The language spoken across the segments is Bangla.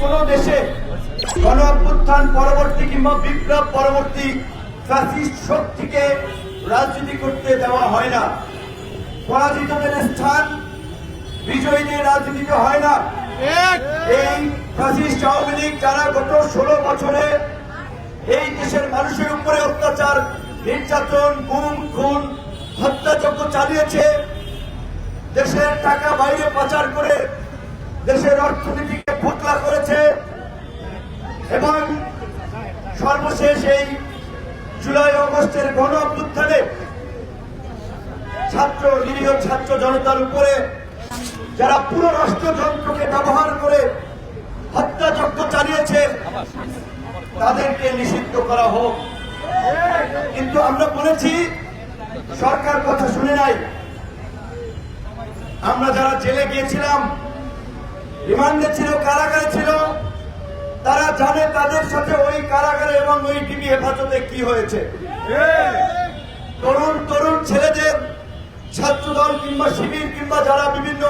কোন দেশে গণ অভ্যুত্থান পরবর্তী কিংবা বিপ্লব পরবর্তী ফ্যাসিস্ট শক্তিকে রাজনীতি করতে দেওয়া হয় না। পরাজিতদের স্থান বিজয়ীদের রাজনীতিতে হয় না। এই ফ্যাসিস্ট আওয়ামী লীগ যারা গত ষোলো বছরে এই দেশের মানুষের উপরে অত্যাচার, নির্যাতন, গুম, খুন, হত্যাযজ্ঞ চালিয়েছে, দেশের টাকা বাইরে পাচার করে দেশের অর্থনীতিকে ফোকলা করেছে। এবং সর্বশেষ এই জুলাই অগস্টের গণ অভ্যুত্থানে ছাত্র, নিরীহ ছাত্র জনতার উপরে যারা পুরো রাষ্ট্রযন্ত্রকে ব্যবহার করে হত্যা হত্যাযজ্ঞ চালিয়েছে, তাদেরকে নিষিদ্ধ করা হোক। কিন্তু আমরা বলেছি, সরকার কথা শুনে নাই। আমরা যারা জেলে গিয়েছিলাম রিমান্ডে ছিল, কারাগারে ছিল। তারা জানে তাদের সাথে ওই কারাগারে এবং ওই ডিবি হেফাজতে কি হয়েছে। তরুণ তরুণ ছেলেদের ছাত্রদল কিংবা শিবির কিংবা যারা বিভিন্ন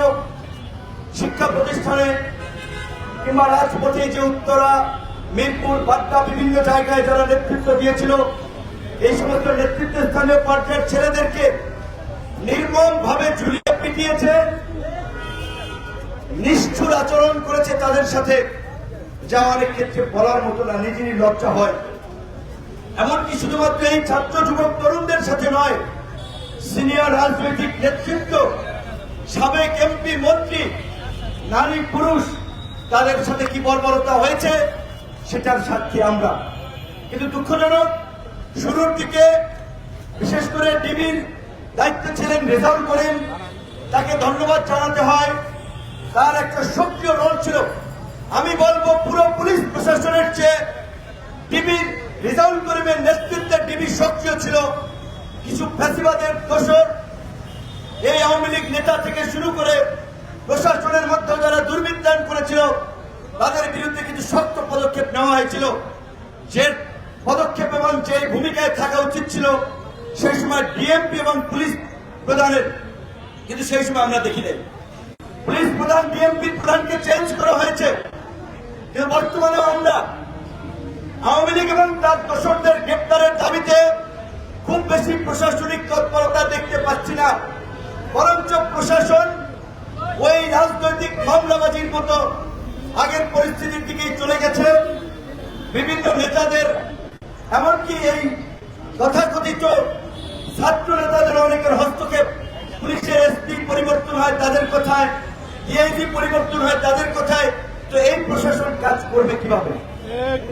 শিক্ষা প্রতিষ্ঠানে কিংবা রাজপথে যে উত্তরা, মিরপুর, বাড্ডা বিভিন্ন জায়গায় যারা নেতৃত্ব দিয়েছিল, এই সমস্ত নেতৃত্ব স্থানীয় পর্যায়ের ছেলেদেরকে নির্মম ভাবে ঝুলিয়ে পিটিয়েছে। নিষ্ঠুর আচরণ করেছে তাদের সাথে, যা অনেক ক্ষেত্রে বলার মতো না, নিজেরই লজ্জা হয়। এমনকি শুধুমাত্র এই ছাত্র যুবক তরুণদের সাথে নয়, সিনিয়র রাজনৈতিক নেতৃত্ব, সাবেক এমপি, মন্ত্রী, নারী, পুরুষ, তাদের সাথে কি বর্বরতা হয়েছে, সেটার সাক্ষী আমরা। কিন্তু দুঃখজনক, শুরুর দিকে বিশেষ করে ডিবির দায়িত্বে ছিলেন রেজাল্ট করেন তাকে ধন্যবাদ জানাতে হয়। তার একটা সক্রিয় রোল ছিল। আমি বলব পুরো পুলিশ প্রশাসনের চেয়ে ডিবির রিজাউল করিমের নেতৃত্বে ডিবি সক্রিয় ছিল। কিছু ফ্যাসিবাদের দোষর। এই আওয়ামী লীগ নেতা থেকে শুরু করে প্রশাসনের মধ্যে যারা দুর্বৃত্তায়ন করেছিল, তাদের বিরুদ্ধে কিছু শক্ত পদক্ষেপ নেওয়া হয়েছিল। যে পদক্ষেপ এবং যে ভূমিকায় থাকা উচিত ছিল, সেই সময় ডিএমপি এবং পুলিশ প্রধানের। কিন্তু সেই সময় আমরা দেখি নাই। প্রধান ডিএমপি প্রধানকে চেঞ্জ করা হয়েছে। বর্তমানে আমরা আওয়ামী লীগ এবং তার দোষরদের গ্রেপ্তারের দাবিতে খুব বেশি প্রশাসনিক তৎপরতা দেখতে পাচ্ছি না। বরঞ্চ প্রশাসন ওই রাজনৈতিক মামলাবাজির মতো আগের পরিস্থিতির দিকেই চলে গেছে। বিভিন্ন নেতাদের, এমনকি এই তথাকথিত ছাত্র নেতাদের অনেকের হস্তক্ষেপ। পুলিশের এসপি পরিবর্তন হয়, তাদের কথায় ডিআইজি পরিবর্তন হয় তাদের কথায়, তো এই প্রশাসন কাজ করবে কীভাবে?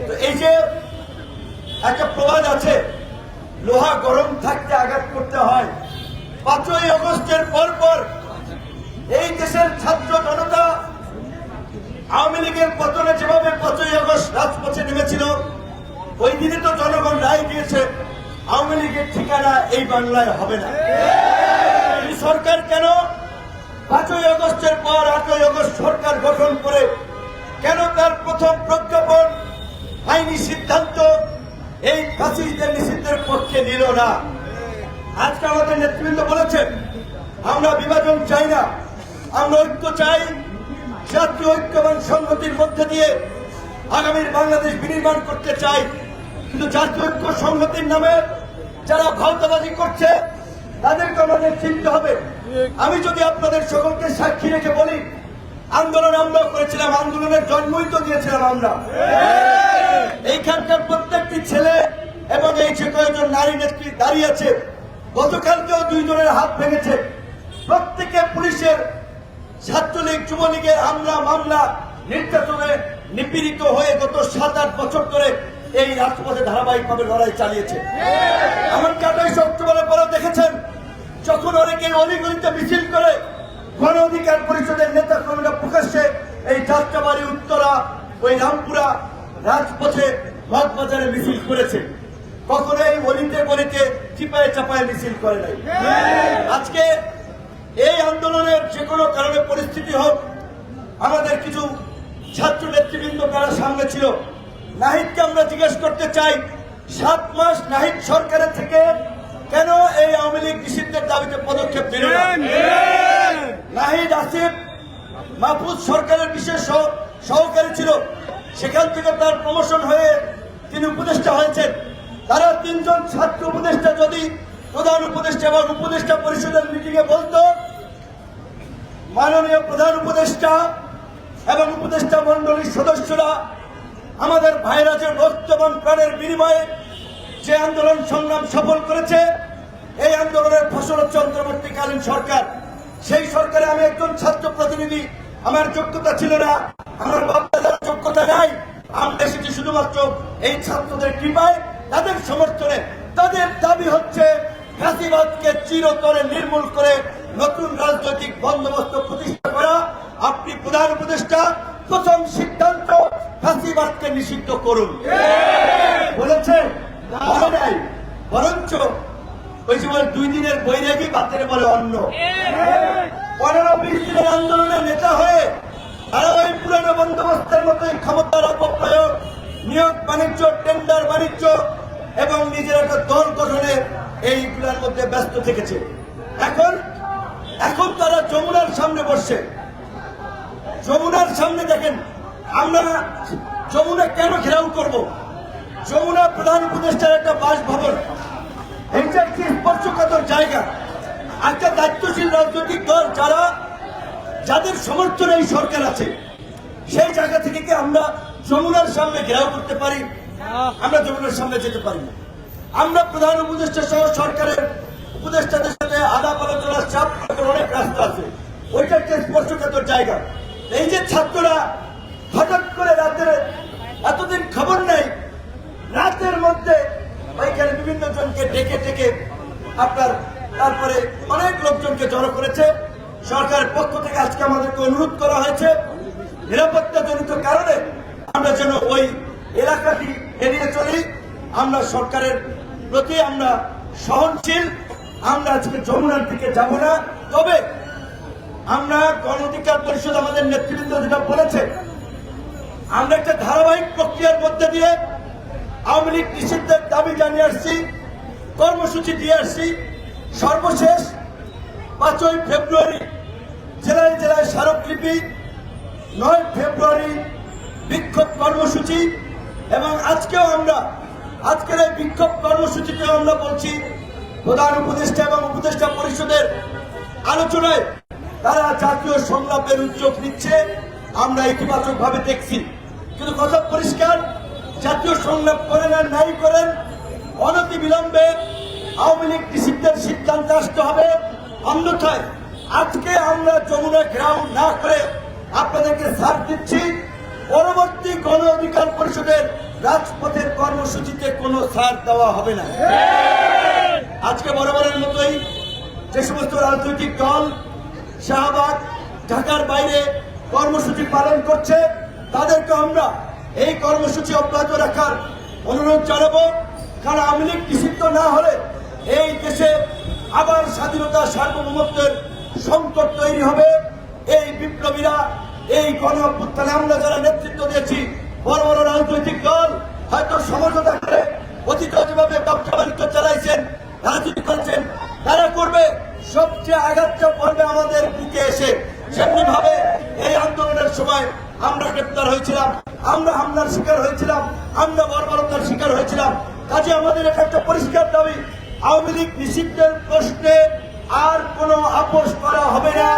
তো এই যে একটা প্রবাদ আছে, লোহা গরম থাকতে আঘাত করতে হয়। পাঁচই অগস্টের পর পর এই দেশের ছাত্র জনতা আওয়ামী লীগের পতনে যেভাবে পাঁচই অগস্ট রাজপথে নেমেছিল, ওই দিনে তো জনগণ রায় দিয়েছে, আওয়ামী লীগের ঠিকানা এই বাংলায় হবে না। সরকার গঠন করে কেন তার প্রথম প্রজ্ঞাপন আইনি সিদ্ধান্ত? এই ফাঁসিদের নিষিদ্ধের পক্ষে নিল না। আজকে আমাদের নেতৃবৃন্দ বলেছেন, আমরা বিভাজন চাই না, আমরা ঐক্য চাই। জাতীয় ঐক্য এবং সংহতির মধ্যে দিয়ে আগামীর বাংলাদেশ বিনির্মাণ করতে চাই। কিন্তু জাতীয় ঐক্য সংহতির নামে যারা ভাওতাবাজি করছে, তাদেরকে আমাদের চিনতে হবে। আমি যদি আপনাদের সকলকে সাক্ষী রেখে বলি আন্দোলন আমরা করেছিলাম, আন্দোলনের জন্মই তো দিয়েছিলাম আমরা। এইখানকার প্রত্যেকটি ছেলে এবং এই যে কয়েকজন নারী নেত্রী দাঁড়িয়ে আছে, গতকালকেও দুইজনের হাত ভেঙেছে। প্রত্যেকে পুলিশের ছাত্রলীগ, যুবলীগের হামলা, মামলা, নির্যাতনে নিপীড়িত হয়ে গত সাত আট বছর ধরে এই রাজপথে ধারাবাহিকভাবে লড়াই চালিয়েছে। এমনকি আঠাইশ অক্টোবরের পরে দেখেছেন, যখন অনেকে অলিগলিতে মিছিল করে গণ অধিকার পরিষদের নেতা কর্মীরা প্রকাশ্যে এই যাত্রাবাড়ি উত্তরা ওই রামপুরা রাজপথে বাজারে মিছিল করেছে। কখনো এই অলিতে গলিতে চিপায় চাপায় মিছিল করে নাই। আজকে এই আন্দোলনের যে কোনো কারণে পরিস্থিতি হোক, আমাদের কিছু ছাত্র নেতৃবৃন্দ তারা সামনে ছিল। নাহিদকে আমরা জিজ্ঞেস করতে চাই, সাত মাস নাহিদ সরকারের থেকে কেন এই আওয়ামী লীগ নিষিদ্ধের দাবিতে পদক্ষেপ দিল? নাহিদ আসিফ মাহফুজ সরকারের বিশেষ সহকারী ছিল। সেখান থেকে তার প্রমোশন হয়ে তিনি উপদেষ্টা হয়েছেন। তারা তিনজন ছাত্র উপদেষ্টা যদি প্রধান উপদেষ্টা এবং উপদেষ্টা পরিষদের মিটিংয়ে বলতো মাননীয় প্রধান উপদেষ্টা এবং উপদেষ্টা মন্ডলীর সদস্যরা আমাদের ভাইরা যে রক্ত এবং প্রাণের বিনিময়ে যে আন্দোলন সংগ্রাম সফল করেছে এই আন্দোলনের ফসল হচ্ছে অন্তর্বর্তীকালীন সরকার। সেই সরকারে আমি একজন ছাত্র প্রতিনিধি আমার যোগ্যতা ছিল না আমার বাপদাদার যোগ্যতা নাই। আমরা এসেছি শুধুমাত্র এই ছাত্রদের কৃপায় তাদের সমর্থনে তাদের দাবি হচ্ছে ফ্যাসিবাদকে চিরতরে নির্মূল করে নতুন রাজনৈতিক বন্দোবস্ত প্রতিষ্ঠা করা। আপনি প্রধান উপদেষ্টা প্রথম সিদ্ধান্ত ফ্যাসিবাদকে নিষিদ্ধ করুন। বলেছে বরঞ্চ ওই সময় দুই দিনের বৈরাগী বাতের বলে অন্য। পনেরো বিশ দিনের আন্দোলনের নেতা হয়ে তারা ওই পুরানো বন্দোবস্তের মতোই ক্ষমতার অপপ্রয়োগ, নিয়োগ, বাণিজ্য টেন্ডার বাণিজ্য এবং নিজের একটা দল গঠনে এইগুলোর মধ্যে ব্যস্ত থেকেছে। এখন এখন তারা যমুনার সামনে বসছে। যমুনার সামনে দেখেন, আমরা যমুনা কেন ঘেরাও করব? যমুনা প্রধান উপদেষ্টার একটা বাসভবন। এইটা একটি স্পর্শকাতর জায়গা। একটা দায়িত্বশীল রাজনৈতিক দল যারা, যাদের সমর্থনে এই সরকার আছে। সেই জায়গা থেকে কি আমরা যমুনার সামনে ঘেরাও করতে পারি? আমরা যমুনার সামনে যেতে পারি না। আমরা প্রধান উপদেষ্টা সহ সরকারের উপদেষ্টাদের সাথে আলাপ আলোচনার চাপ অনেক রাস্তা আছে। ওইটা একটা স্পর্শকাতর জায়গা। এই যে ছাত্ররা হঠাৎ করে রাতের এতদিন খবর নেই রাতের মধ্যে ওইখানে বিভিন্ন জনকে ডেকে ডেকে আপনার তারপরে অনেক লোকজনকে জড়ো করেছে। সরকারের পক্ষ থেকে আজকে আমাদেরকে অনুরোধ করা হয়েছে। নিরাপত্তা জনিত কারণে আমরা যেন ওই এলাকাটি এড়িয়ে চলি। আমরা সরকারের প্রতি আমরা সহনশীল। আমরা আজকে যমুনার দিকে যাব না। তবে আমরা গণ অধিকার পরিষদ আমাদের নেতৃবৃন্দ যেটা বলেছে, আমরা একটা ধারাবাহিক প্রক্রিয়ার মধ্যে দিয়ে আওয়ামী লীগ নিষিদ্ধের দাবি জানিয়ে আসছি, কর্মসূচি দিয়ে আসছি। সর্বশেষ পাঁচই ফেব্রুয়ারি জেলায় জেলায় স্মারকলিপি, নয় ফেব্রুয়ারি বিক্ষোভ কর্মসূচি এবং আজকেও আমরা, আজকের এই বিক্ষোভ কর্মসূচিতে আমরা বলছি প্রধান উপদেষ্টা এবং উপদেষ্টা পরিষদের আলোচনায়। তারা জাতীয় সংলাপের উদ্যোগ নিচ্ছে, আমরা ইতিবাচক ভাবে দেখছি। কিন্তু কথা পরিষ্কার? জাতীয় সংলাপ করেন আর নাই করেন, অনতি বিলম্বে আওয়ামী লীগ নিষিদ্ধের সিদ্ধান্ত আসতে হবে। অন্যথায় আজকে আমরা যমুনা গ্রাউন্ড না করে আপনাদেরকে সার দিচ্ছি। পরবর্তী গণ অধিকার পরিষদের রাজপথের কর্মসূচিতে কোনো ছাড় দেওয়া হবে না। আজকে বরাবরের মতোই যে সমস্ত রাজনৈতিক দল শাহবাগ, ঢাকার বাইরে কর্মসূচি পালন করছে, তাদেরকে আমরা এই কর্মসূচি অব্যাহত রাখার অনুরোধ জানাব, কারণ আওয়ামী লীগ নিষিদ্ধ না হলে এই দেশে আবার স্বাধীনতা সার্বভৌমত্বের সংকট তৈরি হবে। এই বিপ্লবীরা, এই গণ আমরা যারা নেতৃত্ব দিয়েছি, বড় বড় রাজনৈতিক দল, হয়তো সমঝোতা করে অতীত যেভাবে ব্যবসা বাণিজ্য চালাইছেন, রাজনীতি করছেন, তারা করবে। সবচেয়ে আঘাতটা পড়বে আমাদের বুকে এসে। সেমনি ভাবে এই আন্দোলনের সময় আমরা গ্রেপ্তার হয়েছিলাম। আমরা হামলার শিকার হয়েছিলাম, আমরা বর্বরতার শিকার হয়েছিলাম। কাজে আমাদের এটা একটা পরিষ্কার দাবি, আওয়ামী লীগ নিষিদ্ধের প্রশ্নে আর কোনো আপোষ করা হবে না।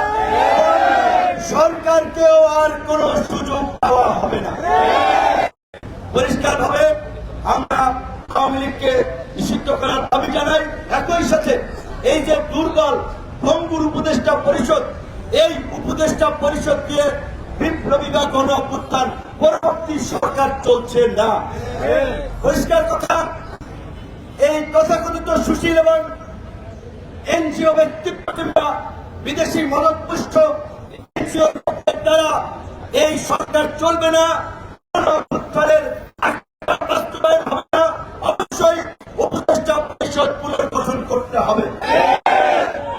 সরকারকেও আর কোনো সুযোগ দেওয়া হবে না। পরিষ্কার ভাবে আমরা আওয়ামী লীগকে নিষিদ্ধ করার দাবি জানাই। একই সাথে এই যে দুর্বল ভঙ্গুর উপদেষ্টা পরিষদ, এই উপদেষ্টা পরিষদ দিয়ে বিপ্লবী বা গণ পরবর্তী সরকার চলছে না। পরিষ্কার কথা। এই তথাকথিত সুশীল এবং এনজিও ব্যক্তিত্বরা, বিদেশি মদতপুষ্ট দ্বারা এই সরকার চলবে না।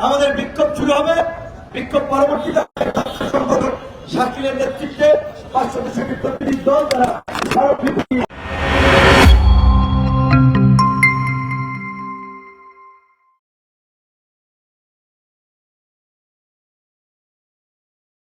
আমাদের বিক্ষোভ শুরু হবে। বিক্ষোভ পরবর্তীতে নেতৃত্বে। পাঁচ সদস্য প্রতিনিধি দল দ্বারা স্মারকলিপি